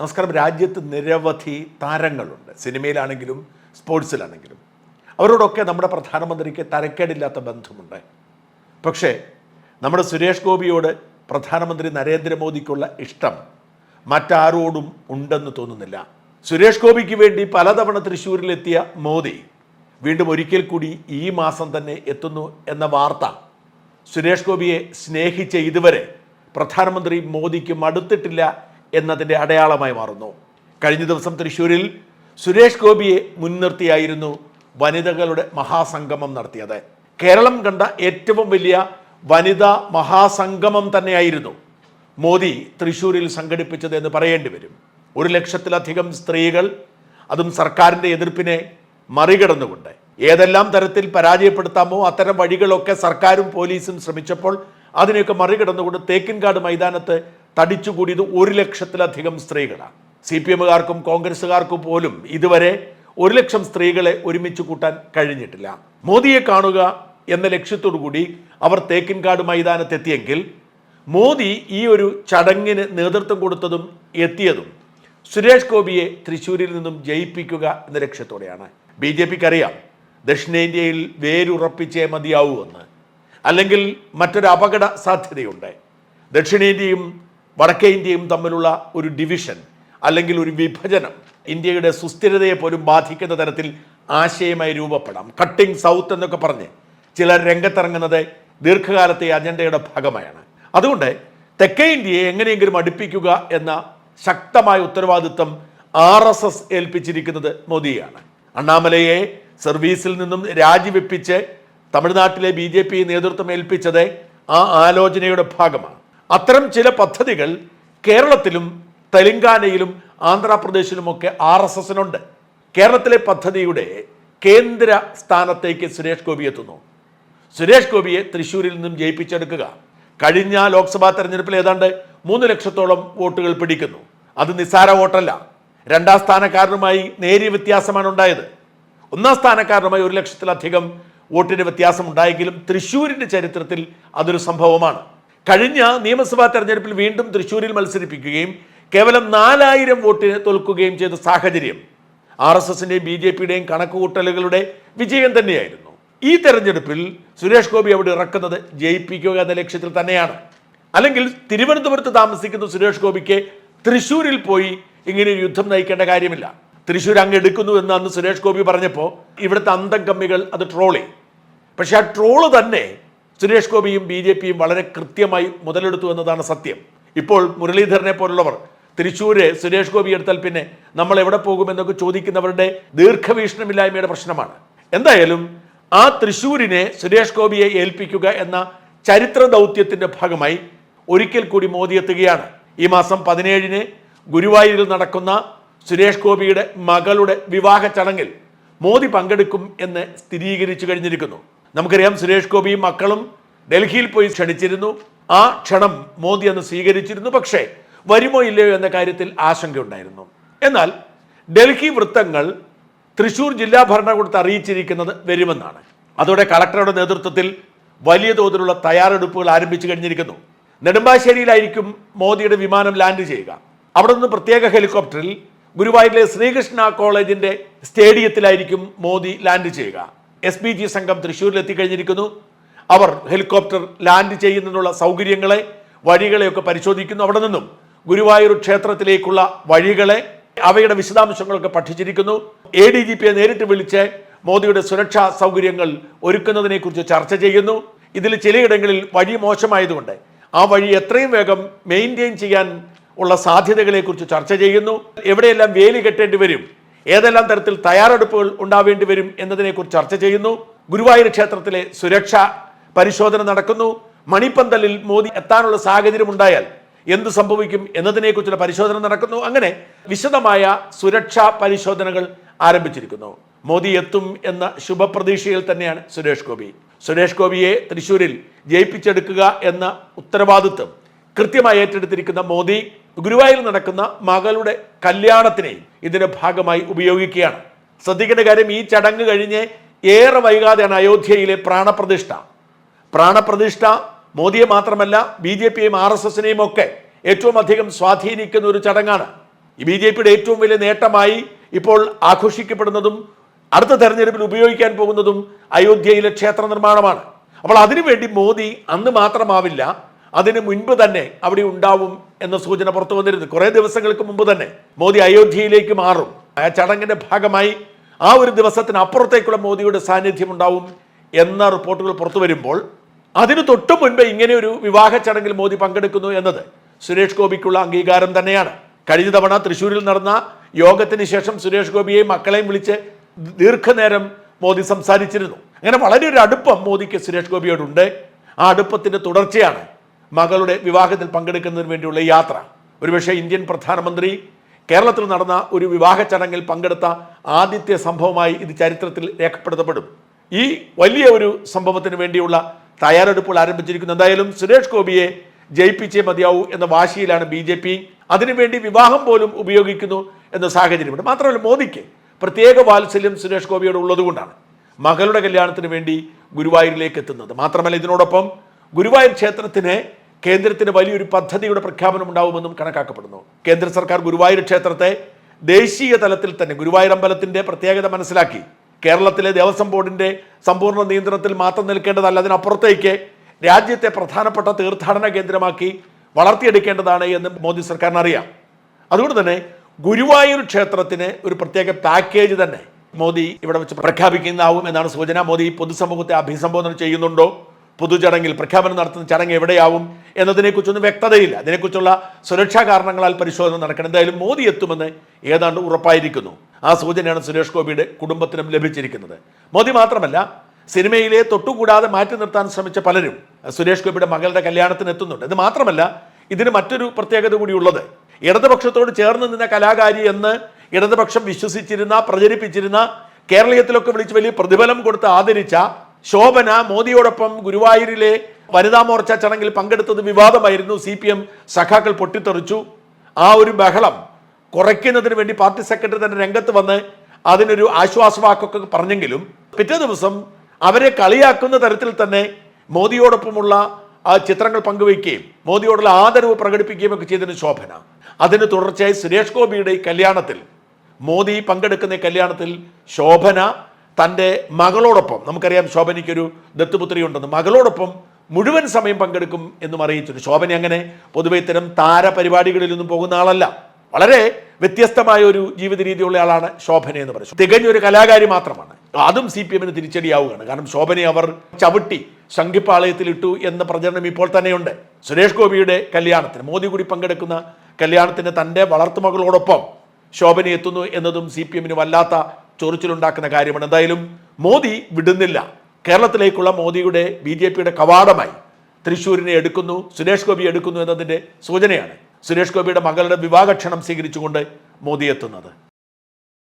നമസ്കാരം. രാജ്യത്ത് നിരവധി താരങ്ങളുണ്ട്. സിനിമയിലാണെങ്കിലും സ്പോർട്സിലാണെങ്കിലും. അവരോടൊക്കെ നമ്മുടെ പ്രധാനമന്ത്രിക്ക് തരക്കേടില്ലാത്ത ബന്ധമുണ്ട്. പക്ഷേ നമ്മുടെ സുരേഷ് ഗോപിയോട് പ്രധാനമന്ത്രി നരേന്ദ്രമോദിക്കുള്ള ഇഷ്ടം മറ്റാരോടും ഉണ്ടെന്ന് തോന്നുന്നില്ല. സുരേഷ് ഗോപിക്ക് വേണ്ടി പലതവണ തൃശ്ശൂരിലെത്തിയ മോദി വീണ്ടും ഒരിക്കൽ കൂടി ഈ മാസം തന്നെ എത്തുന്നു എന്ന വാർത്ത സുരേഷ് ഗോപിയെ സ്നേഹിച്ച ഇതുവരെ പ്രധാനമന്ത്രി മോദിക്ക് മടുത്തിട്ടില്ല എന്നതിന്റെ അടയാളമായി മാറുന്നു. കഴിഞ്ഞ ദിവസം തൃശ്ശൂരിൽ സുരേഷ് ഗോപിയെ മുൻനിർത്തിയായിരുന്നു വനിതകളുടെ മഹാസംഗമം നടത്തിയത്. കേരളം കണ്ട ഏറ്റവും വലിയ വനിതാ മഹാസംഗമം തന്നെയായിരുന്നു മോദി തൃശ്ശൂരിൽ സംഘടിപ്പിച്ചത് എന്ന് പറയേണ്ടി വരും. ഒരു ലക്ഷത്തിലധികം സ്ത്രീകൾ അതും സർക്കാരിന്റെ എതിർപ്പിനെ മറികടന്നുകൊണ്ട്. ഏതെല്ലാം തരത്തിൽ പരാജയപ്പെടുത്താമോ അത്തരം വഴികളൊക്കെ സർക്കാരും പോലീസും ശ്രമിച്ചപ്പോൾ അതിനെയൊക്കെ മറികടന്നുകൊണ്ട് തേക്കിൻകാട് മൈതാനത്ത് തടിച്ചുകൂടിയത് ഒരു ലക്ഷത്തിലധികം സ്ത്രീകളാണ്. സി പി എമ്മുകാർക്കും കോൺഗ്രസ്സുകാർക്കും പോലും ഇതുവരെ ഒരു ലക്ഷം സ്ത്രീകളെ ഒരുമിച്ച് കൂട്ടാൻ കഴിഞ്ഞിട്ടില്ല. മോദിയെ കാണുക എന്ന ലക്ഷ്യത്തോടു കൂടി അവർ തേക്കിൻകാട് മൈതാനത്തെത്തിയെങ്കിൽ മോദി ഈ ഒരു ചടങ്ങിന് നേതൃത്വം കൊടുത്തതും എത്തിയതും സുരേഷ് ഗോപിയെ തൃശ്ശൂരിൽ നിന്നും ജയിപ്പിക്കുക എന്ന ലക്ഷ്യത്തോടെയാണ്. ബി ജെ പിക്ക് അറിയാം ദക്ഷിണേന്ത്യയിൽ വേരുറപ്പിച്ചേ മതിയാവൂ എന്ന്. അല്ലെങ്കിൽ മറ്റൊരു അപകട സാധ്യതയുണ്ട്. ദക്ഷിണേന്ത്യയും വടക്കേ ഇന്ത്യയും തമ്മിലുള്ള ഒരു ഡിവിഷൻ അല്ലെങ്കിൽ ഒരു വിഭജനം ഇന്ത്യയുടെ സുസ്ഥിരതയെ പോലും ബാധിക്കുന്ന തരത്തിൽ ആശയമായി രൂപപ്പെടാം. കട്ടിംഗ് സൗത്ത് എന്നൊക്കെ പറഞ്ഞ് ചിലർ രംഗത്തിറങ്ങുന്നത് ദീർഘകാലത്തെ അജണ്ടയുടെ ഭാഗമായാണ്. അതുകൊണ്ട് തെക്കേ ഇന്ത്യയെ എങ്ങനെയെങ്കിലും അടുപ്പിക്കുക എന്ന ശക്തമായ ഉത്തരവാദിത്വം ആർ എസ് എസ് ഏൽപ്പിച്ചിരിക്കുന്നത് മോദിയാണ്. അണ്ണാമലയെ സർവീസിൽ നിന്നും രാജിവെപ്പിച്ച് തമിഴ്നാട്ടിലെ ബി ജെ പി നേതൃത്വം ഏൽപ്പിച്ചത് ആ ആലോചനയുടെ ഭാഗമാണ്. അത്തരം ചില പദ്ധതികൾ കേരളത്തിലും തെലങ്കാനയിലും ആന്ധ്രാപ്രദേശിലുമൊക്കെ ആർ എസ് എസിനുണ്ട്. കേരളത്തിലെ പദ്ധതിയുടെ കേന്ദ്ര സ്ഥാനത്തേക്ക് സുരേഷ് ഗോപി എത്തുന്നു. സുരേഷ് ഗോപിയെ തൃശ്ശൂരിൽ നിന്നും ജയിപ്പിച്ചെടുക്കുക. കഴിഞ്ഞ ലോക്സഭാ തെരഞ്ഞെടുപ്പിൽ ഏതാണ്ട് മൂന്ന് ലക്ഷത്തോളം വോട്ടുകൾ പിടിക്കുന്നു. അത് നിസ്സാര വോട്ടല്ല. രണ്ടാം സ്ഥാനക്കാരനുമായി നേരിയ വ്യത്യാസമാണ് ഉണ്ടായത്. ഒന്നാം സ്ഥാനക്കാരനുമായി ഒരു ലക്ഷത്തിലധികം വോട്ടിന് വ്യത്യാസം ഉണ്ടായെങ്കിലും തൃശ്ശൂരിന്റെ ചരിത്രത്തിൽ അതൊരു സംഭവമാണ്. കഴിഞ്ഞ നിയമസഭാ തെരഞ്ഞെടുപ്പിൽ വീണ്ടും തൃശ്ശൂരിൽ മത്സരിപ്പിക്കുകയും കേവലം നാലായിരം വോട്ടിന് തോൽക്കുകയും ചെയ്ത സാഹചര്യം ആർ എസ് എസിന്റെയും ബി ജെ പിയുടെയും കണക്കുകൂട്ടലുകളുടെ വിജയം തന്നെയായിരുന്നു. ഈ തെരഞ്ഞെടുപ്പിൽ സുരേഷ് ഗോപി അവിടെ ഇറക്കുന്നത് ജയിപ്പിക്കുക എന്ന ലക്ഷ്യത്തിൽ തന്നെയാണ്. അല്ലെങ്കിൽ തിരുവനന്തപുരത്ത് താമസിക്കുന്ന സുരേഷ് ഗോപിക്ക് തൃശ്ശൂരിൽ പോയി ഇങ്ങനെ ഒരു യുദ്ധം നയിക്കേണ്ട കാര്യമില്ല. തൃശ്ശൂർ അങ്ങ് എടുക്കുന്നു എന്ന് അന്ന് സുരേഷ് ഗോപി പറഞ്ഞപ്പോൾ ഇവിടുത്തെ അന്തം കമ്മികൾ അത് ട്രോളി. പക്ഷെ ആ ട്രോൾ തന്നെ സുരേഷ് ഗോപിയും ബി ജെ പിയും വളരെ കൃത്യമായി മുതലെടുത്തു എന്നതാണ് സത്യം. ഇപ്പോൾ മുരളീധരനെ പോലുള്ളവർ തൃശ്ശൂര് സുരേഷ് ഗോപി എടുത്താൽ പിന്നെ നമ്മൾ എവിടെ പോകുമെന്നൊക്കെ ചോദിക്കുന്നവരുടെ ദീർഘവീക്ഷണമില്ലായ്മയുടെ പ്രശ്നമാണ്. എന്തായാലും ആ തൃശ്ശൂരിനെ സുരേഷ് ഗോപിയെ ഏൽപ്പിക്കുക എന്ന ചരിത്ര ദൗത്യത്തിന്റെ ഭാഗമായി ഒരിക്കൽ കൂടി മോദി എത്തുകയാണ്. ഈ മാസം പതിനേഴിന് ഗുരുവായൂരിൽ നടക്കുന്ന സുരേഷ് ഗോപിയുടെ മകളുടെ വിവാഹ ചടങ്ങിൽ മോദി പങ്കെടുക്കും എന്ന് സ്ഥിരീകരിച്ചു കഴിഞ്ഞിരിക്കുന്നു. നമുക്കറിയാം സുരേഷ് ഗോപിയും മക്കളും ഡൽഹിയിൽ പോയി ക്ഷണിച്ചിരുന്നു. ആ ക്ഷണം മോദി അന്ന് സ്വീകരിച്ചിരുന്നു. പക്ഷേ വരുമോ ഇല്ലയോ എന്ന കാര്യത്തിൽ ആശങ്കയുണ്ടായിരുന്നു. എന്നാൽ ഡൽഹി വൃത്തങ്ങൾ തൃശൂർ ജില്ലാ ഭരണകൂടത്തെ അറിയിച്ചിരിക്കുന്നത് വരുമെന്നാണ്. അതോടെ കളക്ടറുടെ നേതൃത്വത്തിൽ വലിയ തോതിലുള്ള തയ്യാറെടുപ്പുകൾ ആരംഭിച്ചു കഴിഞ്ഞിരിക്കുന്നു. നെടുമ്പാശ്ശേരിയിലായിരിക്കും മോദിയുടെ വിമാനം ലാൻഡ് ചെയ്യുക. അവിടെ നിന്ന് പ്രത്യേക ഹെലികോപ്റ്ററിൽ ഗുരുവായൂരിലെ ശ്രീകൃഷ്ണ കോളേജിന്റെ സ്റ്റേഡിയത്തിലായിരിക്കും മോദി ലാൻഡ് ചെയ്യുക. എസ് പി ജി സംഘം തൃശ്ശൂരിൽ എത്തിക്കഴിഞ്ഞിരിക്കുന്നു അവർ ഹെലികോപ്റ്റർ ലാൻഡ് ചെയ്യുന്നതിനുള്ള സൗകര്യങ്ങളെ വഴികളെയൊക്കെ പരിശോധിക്കുന്നു. അവിടെ നിന്നും ഗുരുവായൂർ ക്ഷേത്രത്തിലേക്കുള്ള വഴികളെ അവയുടെ വിശദാംശങ്ങളൊക്കെ പഠിച്ചിരിക്കുന്നു. എ ഡി ജി പിയെ നേരിട്ട് വിളിച്ച് മോദിയുടെ സുരക്ഷാ സൗകര്യങ്ങൾ ഒരുക്കുന്നതിനെക്കുറിച്ച് ചർച്ച ചെയ്യുന്നു. ഇതിൽ ചിലയിടങ്ങളിൽ വഴി മോശമായതുകൊണ്ട് ആ വഴി എത്രയും വേഗം മെയിന്റെയിൻ ചെയ്യാൻ ഉള്ള സാധ്യതകളെക്കുറിച്ച് ചർച്ച ചെയ്യുന്നു. എവിടെയെല്ലാം വേലി കെട്ടേണ്ടി വരും ഏതെല്ലാം തരത്തിൽ തയ്യാറെടുപ്പുകൾ ഉണ്ടാവേണ്ടി വരും എന്നതിനെക്കുറിച്ച് ചർച്ച ചെയ്യുന്നു. ഗുരുവായൂർ ക്ഷേത്രത്തിലെ സുരക്ഷ പരിശോധന നടക്കുന്നു. മണിപ്പന്തലിൽ മോദി എത്താനുള്ള സാഹചര്യം ഉണ്ടായാൽ എന്ത് സംഭവിക്കും എന്നതിനെക്കുറിച്ചുള്ള പരിശോധന നടക്കുന്നു. അങ്ങനെ വിശദമായ സുരക്ഷാ പരിശോധനകൾ ആരംഭിച്ചിരിക്കുന്നു. മോദി എത്തും എന്ന ശുഭപ്രതീക്ഷയിൽ തന്നെയാണ് സുരേഷ് ഗോപി. സുരേഷ് ഗോപിയെ തൃശ്ശൂരിൽ ജയിപ്പിച്ചെടുക്കുക എന്ന ഉത്തരവാദിത്വം കൃത്യമായി ഏറ്റെടുത്തിരിക്കുന്ന മോദി ഗുരുവായൂരിൽ നടക്കുന്ന മകളുടെ കല്യാണത്തിനെയും ഇതിന്റെ ഭാഗമായി ഉപയോഗിക്കുകയാണ്. ശ്രദ്ധിക്കേണ്ട കാര്യം ഈ ചടങ്ങ് കഴിഞ്ഞ് ഏറെ വൈകാതെയാണ് അയോധ്യയിലെ പ്രാണപ്രതിഷ്ഠ. പ്രാണപ്രതിഷ്ഠ മോദിയെ മാത്രമല്ല ബി ജെ പിയെയും ആർ എസ് എസിനെയും ഒക്കെ ഏറ്റവും അധികം സ്വാധീനിക്കുന്ന ഒരു ചടങ്ങാണ്. ഈ ബി ജെ പിയുടെ ഏറ്റവും വലിയ നേട്ടമായി ഇപ്പോൾ ആഘോഷിക്കപ്പെടുന്നതും അടുത്ത തെരഞ്ഞെടുപ്പിൽ ഉപയോഗിക്കാൻ പോകുന്നതും അയോധ്യയിലെ ക്ഷേത്ര നിർമ്മാണമാണ്. അപ്പോൾ അതിനുവേണ്ടി മോദി അന്ന് മാത്രമാവില്ല അതിന് മുൻപ് തന്നെ അവിടെ ഉണ്ടാവും എന്ന സൂചന പുറത്തു വന്നിരുന്നു. കുറേ ദിവസങ്ങൾക്ക് മുമ്പ് തന്നെ മോദി അയോധ്യയിലേക്ക് മാറും. ആ ചടങ്ങിന്റെ ഭാഗമായി ആ ഒരു ദിവസത്തിന് അപ്പുറത്തേക്കുള്ള മോദിയുടെ സാന്നിധ്യം ഉണ്ടാവും എന്ന റിപ്പോർട്ടുകൾ പുറത്തു വരുമ്പോൾ അതിനു തൊട്ടു മുൻപ് ഇങ്ങനെ ഒരു വിവാഹ ചടങ്ങിൽ മോദി പങ്കെടുക്കുന്നു എന്നത് സുരേഷ് ഗോപിക്കുള്ള അംഗീകാരം തന്നെയാണ്. കഴിഞ്ഞ തവണ തൃശ്ശൂരിൽ നടന്ന യോഗത്തിന് ശേഷം സുരേഷ് ഗോപിയെയും മക്കളെയും വിളിച്ച് ദീർഘനേരം മോദി സംസാരിച്ചിരുന്നു. അങ്ങനെ വളരെ ഒരു അടുപ്പം മോദിക്ക് സുരേഷ് ഗോപിയോടുണ്ട്. ആ അടുപ്പത്തിന്റെ തുടർച്ചയാണ് മകളുടെ വിവാഹത്തിൽ പങ്കെടുക്കുന്നതിന് വേണ്ടിയുള്ള യാത്ര. ഒരുപക്ഷെ ഇന്ത്യൻ പ്രധാനമന്ത്രി കേരളത്തിൽ നടന്ന ഒരു വിവാഹ ചടങ്ങിൽ പങ്കെടുത്ത ആദ്യത്തെ സംഭവമായി ഇത് ചരിത്രത്തിൽ രേഖപ്പെടുത്തപ്പെടും. ഈ വലിയ ഒരു സംഭവത്തിന് വേണ്ടിയുള്ള തയ്യാറെടുപ്പുകൾ ആരംഭിച്ചിരിക്കുന്നു. എന്തായാലും സുരേഷ് ഗോപിയെ ജയിപ്പിച്ചേ മതിയാവൂ എന്ന വാശിയിലാണ് ബി ജെ പി അതിനുവേണ്ടി വിവാഹം പോലും ഉപയോഗിക്കുന്നു എന്ന സാഹചര്യമുണ്ട്. മാത്രമല്ല മോദിക്ക് പ്രത്യേക വാത്സല്യം സുരേഷ് ഗോപിയോട് ഉള്ളതുകൊണ്ടാണ് മകളുടെ കല്യാണത്തിന് വേണ്ടി ഗുരുവായൂരിലേക്ക് എത്തുന്നത്. മാത്രമല്ല ഇതിനോടൊപ്പം ഗുരുവായൂർ ക്ഷേത്രത്തിന് കേന്ദ്രത്തിന് വലിയൊരു പദ്ധതിയുടെ പ്രഖ്യാപനം ഉണ്ടാവുമെന്നും കണക്കാക്കപ്പെടുന്നു. കേന്ദ്ര സർക്കാർ ഗുരുവായൂർ ക്ഷേത്രത്തെ ദേശീയ തലത്തിൽ തന്നെ ഗുരുവായൂർ അമ്പലത്തിന്റെ പ്രത്യേകത മനസ്സിലാക്കി. കേരളത്തിലെ ദേവസ്വം ബോർഡിന്റെ സമ്പൂർണ നിയന്ത്രണത്തിൽ മാത്രം നിൽക്കേണ്ടതല്ല അതിനപ്പുറത്തേക്ക് രാജ്യത്തെ പ്രധാനപ്പെട്ട തീർത്ഥാടന കേന്ദ്രമാക്കി വളർത്തിയെടുക്കേണ്ടതാണ് എന്ന് മോദി സർക്കാരിന് അറിയാം അതുകൊണ്ട് തന്നെ ഗുരുവായൂർ ക്ഷേത്രത്തിന് ഒരു പ്രത്യേക പാക്കേജ് തന്നെ മോദി ഇവിടെ വെച്ച് പ്രഖ്യാപിക്കുന്നതാവും എന്നാണ് സൂചന. മോദി പൊതുസമൂഹത്തെ അഭിസംബോധന ചെയ്യുന്നുണ്ടോ? പൊതുചടങ്ങിൽ പ്രഖ്യാപനം നടത്തുന്ന ചടങ്ങ് എവിടെയാവും എന്നതിനെക്കുറിച്ചൊന്നും വ്യക്തതയില്ല. അതിനെക്കുറിച്ചുള്ള സുരക്ഷാ കാരണങ്ങളാൽ പരിശോധന നടക്കണം. എന്തായാലും മോദി എത്തുമെന്ന് ഏതാണ്ട് ഉറപ്പായിരിക്കുന്നു. ആ സൂചനയാണ് സുരേഷ് ഗോപിയുടെ കുടുംബത്തിനും ലഭിച്ചിരിക്കുന്നത്. മോദി മാത്രമല്ല സിനിമയിലെ തൊട്ടുകൂടാതെ മാറ്റി നിർത്താൻ ശ്രമിച്ച പലരും സുരേഷ് ഗോപിയുടെ മകളുടെ കല്യാണത്തിന് എത്തുന്നുണ്ട്. ഇത് മാത്രമല്ല ഇതിന് മറ്റൊരു പ്രത്യേകത കൂടിയുള്ളത്. ഇടതുപക്ഷത്തോട് ചേർന്ന് നിന്ന കലാകാരി എന്ന് ഇടതുപക്ഷം വിശ്വസിച്ചിരുന്ന പ്രചരിപ്പിച്ചിരുന്ന കേരളീയത്തിലൊക്കെ വിളിച്ച് വലിയ പ്രതിഫലം കൊടുത്ത് ആദരിച്ച ശോഭന മോദിയോടൊപ്പം ഗുരുവായൂരിലെ വനിതാ മോർച്ച ചടങ്ങിൽ പങ്കെടുത്തത് വിവാദമായിരുന്നു. സി പി എം സഖാക്കൾ പൊട്ടിത്തെറിച്ചു. ആ ഒരു ബഹളം കുറയ്ക്കുന്നതിന് വേണ്ടി പാർട്ടി സെക്രട്ടറി തന്നെ രംഗത്ത് വന്ന് അതിനൊരു ആശ്വാസവാക്കൊക്കെ പറഞ്ഞെങ്കിലും പിറ്റേ ദിവസം അവരെ കളിയാക്കുന്ന തരത്തിൽ തന്നെ മോദിയോടൊപ്പമുള്ള ആ ചിത്രങ്ങൾ പങ്കുവയ്ക്കുകയും മോദിയോടുള്ള ആദരവ് പ്രകടിപ്പിക്കുകയും ഒക്കെ ചെയ്തതിന് ശോഭന. അതിന് തുടർച്ചയായി സുരേഷ് ഗോപിയുടെ കല്യാണത്തിൽ മോദി പങ്കെടുക്കുന്ന കല്യാണത്തിൽ ശോഭന തന്റെ മകളോടൊപ്പം നമുക്കറിയാം ശോഭനയ്ക്കൊരു ദത്തുപുത്രി ഉണ്ടെന്ന് മകളോടൊപ്പം മുഴുവൻ സമയം പങ്കെടുക്കും എന്നും അറിയിച്ചിട്ടുണ്ട്. ശോഭന അങ്ങനെ പൊതുവെ ഇത്തരം താരപരിപാടികളിലൊന്നും പോകുന്ന ആളല്ല. വളരെ വ്യത്യസ്തമായ ഒരു ജീവിത രീതിയുള്ള ആളാണ് ശോഭന എന്ന് പറയുന്നത്. തികഞ്ഞൊരു കലാകാരി മാത്രമാണ്. അതും സി പി എമ്മിന് തിരിച്ചടിയാവുകയാണ്. കാരണം ശോഭനയെ അവർ ചവിട്ടി ശംഖിപ്പാളയത്തിലിട്ടു എന്ന പ്രചരണം ഇപ്പോൾ തന്നെയുണ്ട്. സുരേഷ് ഗോപിയുടെ കല്യാണത്തിന് മോദി കൂടി പങ്കെടുക്കുന്ന കല്യാണത്തിന് തന്റെ വളർത്തുമകളോടൊപ്പം ശോഭന എത്തുന്നു എന്നതും സി പി എമ്മിന് വല്ലാത്ത ചൊറിച്ചിലുണ്ടാക്കുന്ന കാര്യമാണ്. എന്തായാലും മോദി വിടുന്നില്ല. കേരളത്തിലേക്കുള്ള മോദിയുടെ ബി ജെ പിയുടെ കവാടമായി തൃശ്ശൂരിനെ എടുക്കുന്നു സുരേഷ് ഗോപി എടുക്കുന്നു എന്നതിന്റെ സൂചനയാണ് സുരേഷ് ഗോപിയുടെ മകളുടെ വിവാഹക്ഷണം സ്വീകരിച്ചുകൊണ്ട് മോദി എത്തുന്നത്.